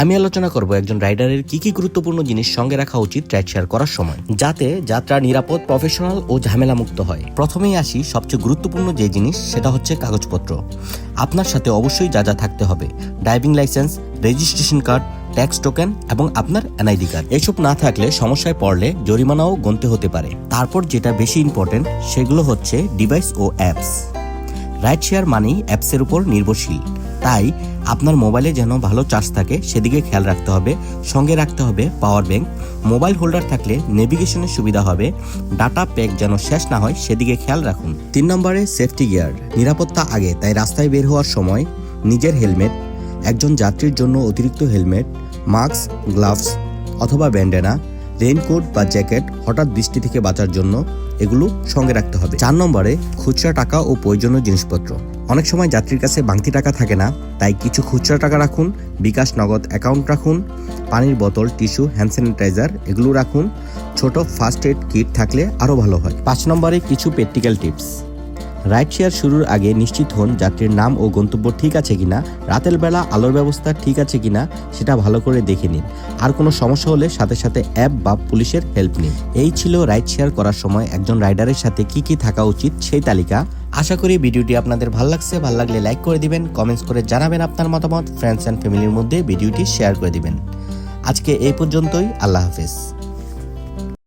আমি আলোচনা করব একজন রাইডারের কি কি গুরুত্বপূর্ণ জিনিস সঙ্গে রাখা উচিত রাইড শেয়ার করার সময়, যাতে যাত্রা নিরাপদ প্রফেশনাল ও ঝামেলা মুক্ত হয়। প্রথমেই আসি সবচেয়ে গুরুত্বপূর্ণ যে জিনিস, সেটা হচ্ছে কাগজপত্র। আপনার সাথে অবশ্যই যা যা থাকতে হবে driving licence registration card tax token এবং আপনার এনআইডি কার্ড এসব না থাকলে সমস্যায় পড়লে জরিমানাও গুনতে হতে পারে। তারপর যেটা বেশি ইম্পর্টেন্ট সেগুলো হচ্ছে ডিভাইস ও অ্যাপস রাইড শেয়ার মানেই অ্যাপসের উপর নির্ভরশীল। তাই আপনার মোবাইলে যেন ভালো চার্জ থাকে, সেদিকে খেয়াল রাখতে হবে। সঙ্গে রাখতে হবে পাওয়ার ব্যাংক মোবাইল হোল্ডার থাকলে নেভিগেশনের সুবিধা হবে। ডাটা প্যাক যেন শেষ না হয়, সেদিকে খেয়াল রাখুন। তিন নম্বরে সেফটি গিয়ার নিরাপত্তা আগে, তাই রাস্তায় বের হওয়ার সময় নিজের হেলমেট একজন যাত্রীর জন্য অতিরিক্ত হেলমেট মাস্ক গ্লাভস অথবা ব্যান্ডেনা রেইনকোট বা জ্যাকেট হঠাৎ বৃষ্টি থেকে বাঁচার জন্য এগুলো সঙ্গে রাখতে হবে। চার নম্বরে খুচরা টাকা ও প্রয়োজনীয় জিনিসপত্র। অনেক সময় যাত্রীর কাছে বাংতি টাকা থাকে না, তাই কিছু খুচরা টাকা রাখুন, বিকাশ নগদ অ্যাকাউন্ট রাখুন, পানির বোতল, টিস্যু হ্যান্ড স্যানিটাইজার এগুলো রাখুন। ছোট ফার্স্ট এড কিট থাকলে আরও ভালো হয়। পাঁচ নম্বরে কিছু প্র্যাকটিক্যাল টিপস রাইড শেয়ার শুরুর আগে নিশ্চিত হন যাত্রীর নাম ও গন্তব্য ঠিক আছে কিনা, রাতের বেলা আলোর ব্যবস্থা ঠিক আছে কিনা, সেটা ভালো করে দেখে নিন। আর কোনো সমস্যা হলে সাথে সাথে অ্যাপ বা পুলিশের হেল্প নিন। এই ছিল রাইড শেয়ার করার সময় একজন রাইডারের সাথে কি কি থাকা উচিত সেই তালিকা। আশা করি ভিডিওটি আপনাদের ভালো লাগছে, ভালো লাগলে লাইক করে দিবেন কমেন্টস করে জানাবেন আপনার মতামত ফ্রেন্ডস অ্যান্ড ফ্যামিলির মধ্যে ভিডিওটি শেয়ার করে দিবেন। আজকে এই পর্যন্তই, আল্লাহ হাফেজ।